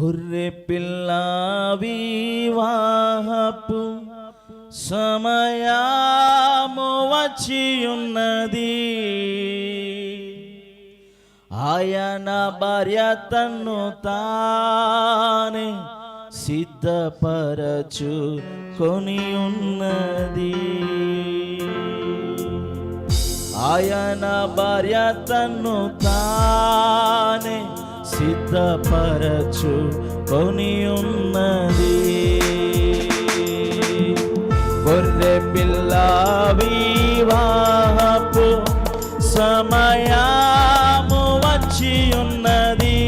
గొర్రె పిల్ల వివాహపు సమయము వచ్చి ఉన్నది ఆయన భార్య తన్ను తానే సిద్ధపరచు కొని ఉన్నది ఆయన భార్య తన్ను తానే సిద్ధపరచు కొని ఉన్నది గొర్రె పిల్ల వివాహపు సమయము వచ్చి ఉన్నది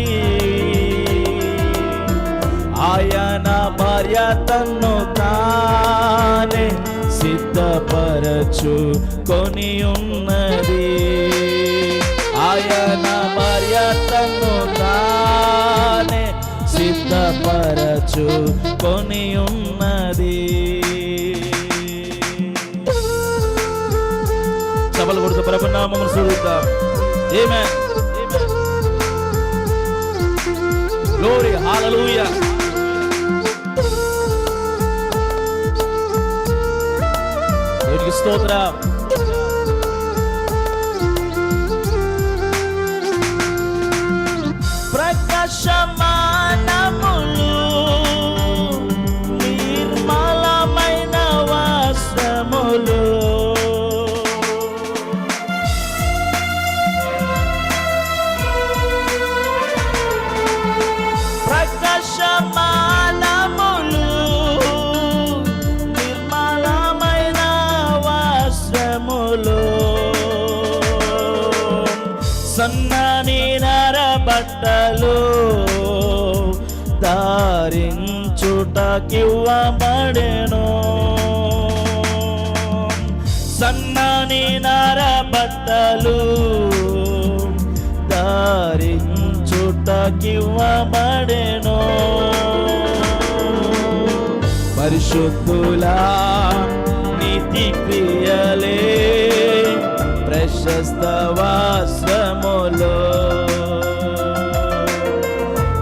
ఆయన భార్య తన్ను తానే సిద్ధపరచు కొని ఉన్నది సిద్ధపరచు కొని ఉన్నది. సభలు కొడుతూ ప్రభునామం చూద్దాం ఏమే గ్లోరీ హల్లెలూయా స్తోత్రం. సన్నని నరబట్టలు ధారించుటకివ్వబడెను. సన్నని నరబట్టలు ధారించుటకివ్వబడెను. పరిశుద్ధులా నీతి క్రియలే ప్రశస్త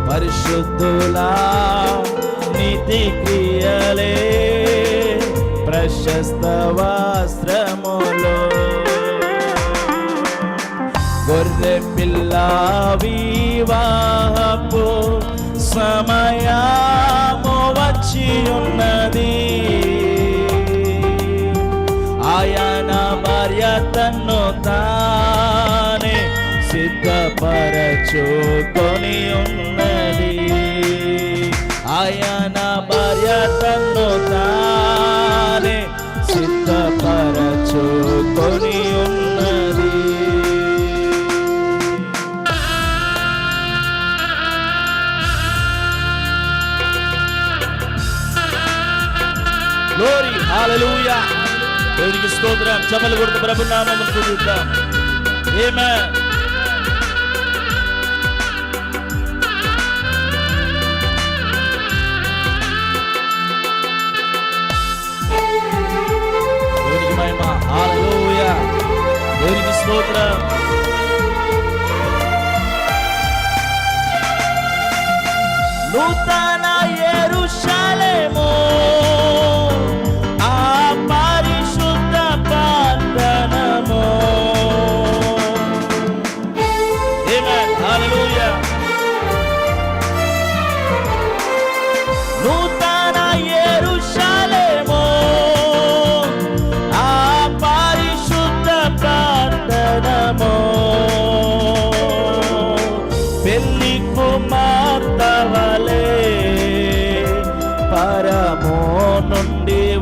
పరిశుద్ధులా నీతి క్రియలే ప్రశస్తవాశ్రములో. గొర్రె పిల్ల వివాహపు సమయము వచ్చి ఉన్నది. ఆయన భార్య తన్ను చూకొని ఉన్నది. ఆయన భార్య తన్ను తానే సిద్ధపరచుకొని ఉన్నది. గ్లోరీ హాలూయా దేవునికి స్తోత్రం. చెమలు కొడుతూ ప్రభునామం చూద్దాం ఏమే స్తోత్రం. నూతన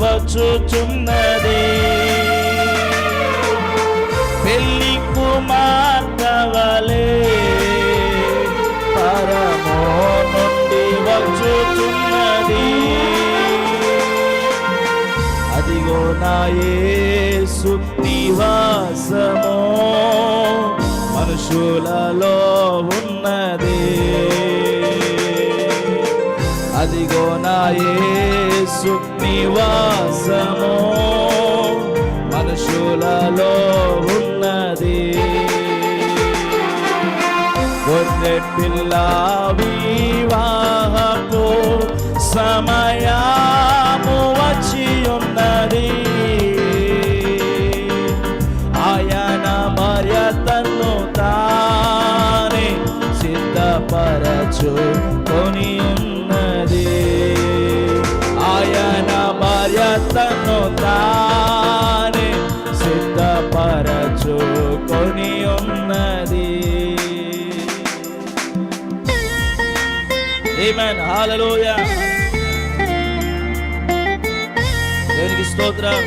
వచ్చుచున్నది పెళ్ళి కుమార్తెవలే పరమో నుండి వచ్చుచున్నది. అదిగో నా యేసు మనుషులలో ఉన్నది. యేసు నివాసము మనుషులలో ఉన్నది. గొర్రె పిల్ల వివాహపు సమయా తను తానే సిద్ధపరచుకొని ఉన్నది. ఆమేన్ హల్లెలూయా దేవునికి స్తోత్రం.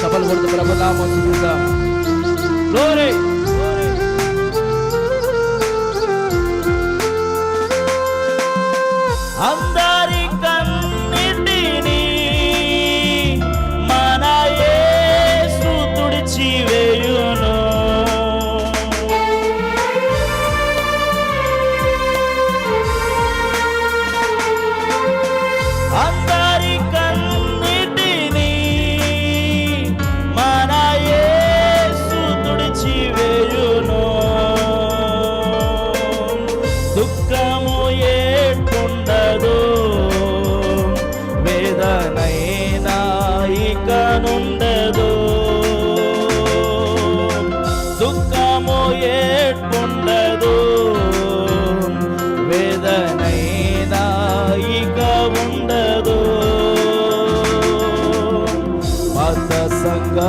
చపలు కొడుతూ ప్రభు నామం আমরা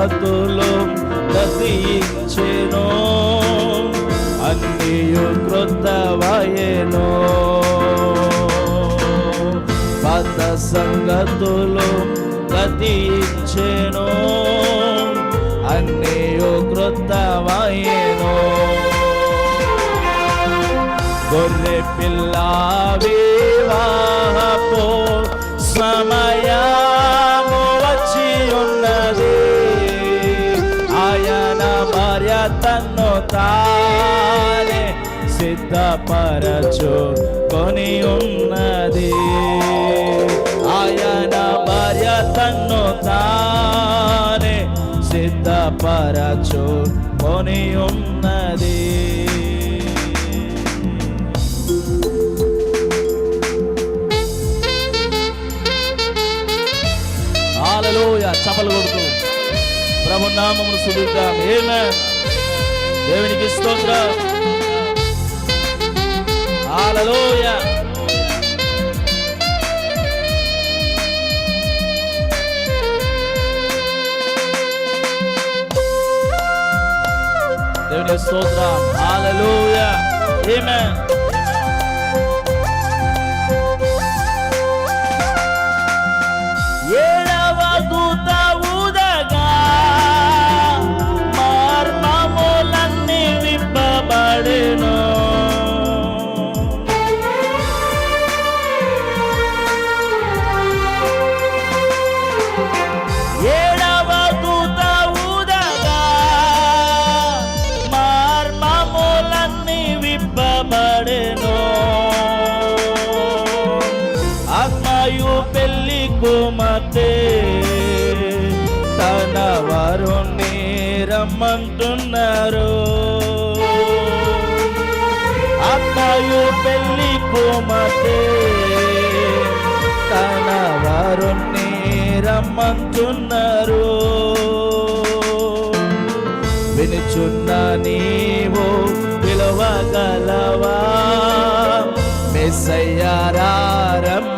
సంగతులు దశించెను అన్నియు క్రొత్తవయెను మత సంగతులు గతించెను. అన్నియు క్రొత్తవయెను గొర్రె పిల్ల వివాహపు సమయా తానే సిద్ధపరచు. కొని ఉన్నది. ఆయన భార్య తన్ను తానే సిద్ధపరచు. కొని ఉన్నది. చపలు కొడుతూ. ప్రభు నామమును సుడుద్దాం. ఏమే దేవునికి స్తోత్రం. హాలలోయ దేవునికి స్తోత్రం. హాలలోయ ఏమే తల్లి కుమతే తన వారు రమ్మంటున్నారు. ఆత్మయు పెళ్ళి కుమతే తన వారు రమ్మంటున్నారు. వినుచున్న నీవో పిలవగలవా మెస్సయ్యారమ్మనే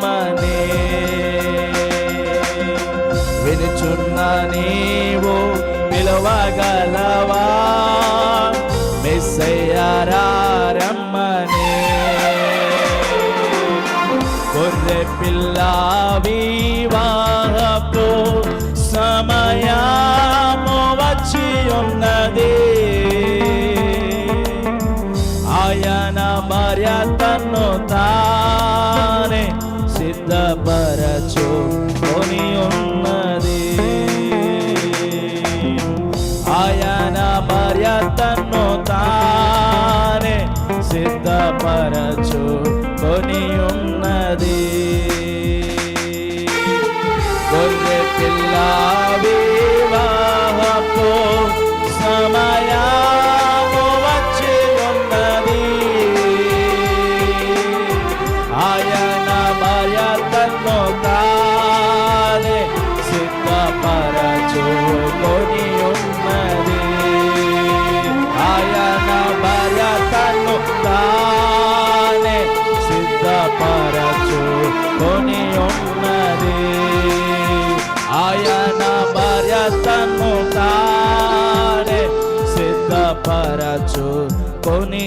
గొర్రె పిల్ల వివాహపు సమయము వచ్చి ఉన్నది. సిద్ధపరచుకొని